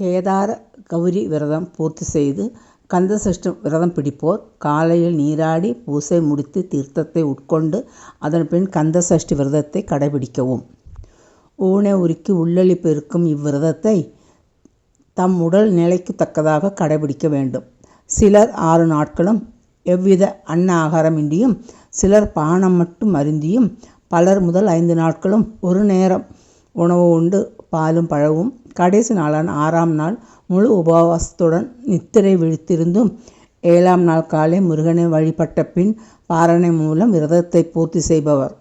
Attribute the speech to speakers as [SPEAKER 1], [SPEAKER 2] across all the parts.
[SPEAKER 1] கேதார கௌரி விரதம் பூர்த்தி செய்து கந்தசஷ்டி விரதம் பிடிப்போர். காலையில் நீராடி பூசை முடித்து தீர்த்தத்தை உட்கொண்டு அதன் பின் கந்தசஷ்டி விரதத்தை கடைபிடிக்கவும். ஊனை உருக்கி உள்ளளிப்பு இருக்கும் இவ்விரதத்தை தம் உடல் நிலைக்கு தக்கதாக கடைபிடிக்க வேண்டும். சிலர் ஆறு நாட்களும் எவ்வித அன்ன ஆகாரமின்றியும் சிலர் பானம் மட்டும் அருந்தியும் பலர் முதல் ஐந்து நாட்களும் ஒரு நேரம் உணவு உண்டு பாலும் பழவும் கடைசி நாளான ஆறாம் நாள் முழு உபவாசத்துடன் நித்திரை விழித்திருந்தும் ஏழாம் நாள் காலை முருகனை வழிபட்ட பின் பாரணை மூலம் விரதத்தை பூர்த்தி செய்பவர்.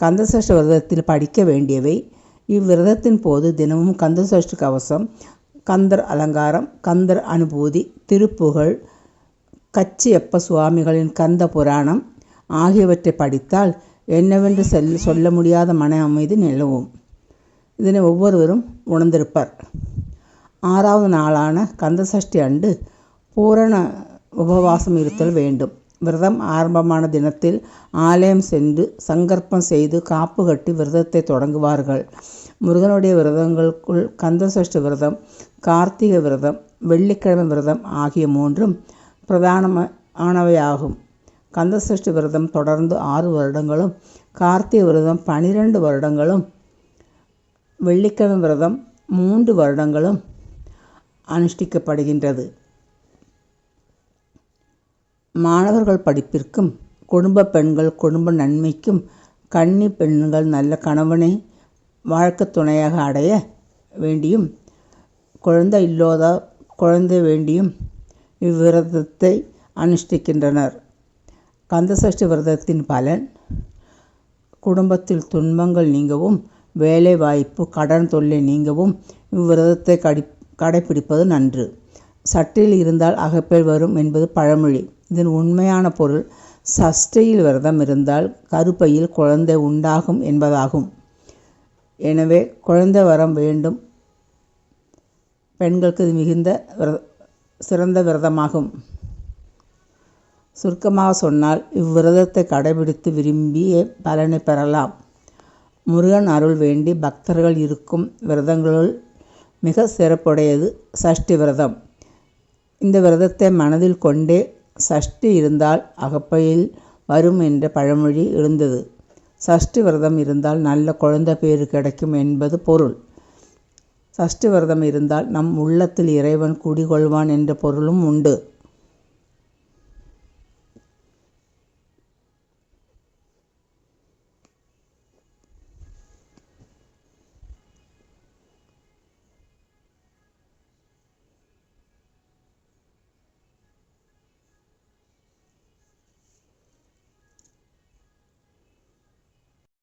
[SPEAKER 1] கந்தசஷ்ட விரதத்தில் படிக்க வேண்டியவை. இவ்விரதத்தின் போது தினமும் கந்தசஷ்டி கவசம் கந்தர் அலங்காரம் கந்தர் அனுபூதி திருப்புகழ் கச்சியப்ப சுவாமிகளின் கந்த புராணம் ஆகியவற்றை படித்தால் என்னவென்று செல் சொல்ல முடியாத மன அமைதி நிலவும். இதனை ஒவ்வொருவரும் உணர்ந்திருப்பர். ஆறாவது நாளான கந்தசஷ்டி அன்று பூரண உபவாசம் இருத்தல் வேண்டும். விரதம் ஆரம்பமான தினத்தில் ஆலயம் சென்று சங்கற்பம் செய்து காப்பு கட்டி விரதத்தை தொடங்குவார்கள். முருகனுடைய விரதங்களுக்குள் கந்தசஷ்டி விரதம் கார்த்திகை விரதம் வெள்ளிக்கிழமை விரதம் ஆகிய மூன்றும் பிரதானமானவையாகும். கந்தசஷ்டி விரதம் தொடர்ந்து ஆறு வருடங்களும் கார்த்திகை விரதம் பனிரெண்டு வருடங்களும் வெள்ளிக்கிழமை விரதம் மூன்று வருடங்களும் அனுஷ்டிக்கப்படுகின்றது. மாணவர்கள் படிப்பிற்கும் குடும்ப பெண்கள் குடும்ப நன்மைக்கும் கன்னி பெண்கள் நல்ல கணவனை வாழ்க்கை துணையாக அடைய வேண்டியும் குழந்தை இல்லாத குழந்தை வேண்டியும் இவ்விரதத்தை அனுஷ்டிக்கின்றனர். கந்தசஷ்டி விரதத்தின் பலன் குடும்பத்தில் துன்பங்கள் நீங்கவும் வேலை வாய்ப்பு கடன் தொல்லை நீங்கவும் இவ்விரதத்தை கடி கடைபிடிப்பது நன்று. சட்டில் இருந்தால் அகப்பேல் வரும் என்பது பழமொழி. இதன் உண்மையான பொருள் சஷ்டியில் விரதம் இருந்தால் கருப்பையில் குழந்தை உண்டாகும் என்பதாகும். எனவே குழந்தை வரம் வேண்டும். பெண்களுக்கு இது மிகுந்த விர சிறந்த விரதமாகும். சுருக்கமாக சொன்னால் இவ்விரதத்தை கடைபிடித்து விரும்பிய பலனை பெறலாம். முருகன் அருள் வேண்டி பக்தர்கள் இருக்கும் விரதங்களுள் மிக சிறப்புடையது சஷ்டி விரதம். இந்த விரதத்தை மனதில் கொண்டே சஷ்டி இருந்தால் அகப்பையில் வரும் என்ற பழமொழி இருந்தது சஷ்டி விரதம் இருந்தால் நல்ல குழந்தை பேறு கிடைக்கும் என்பது பொருள். சஷ்டி விரதம் இருந்தால் நம் உள்ளத்தில் இறைவன் குடிகொள்வான் என்ற பொருளும் உண்டு.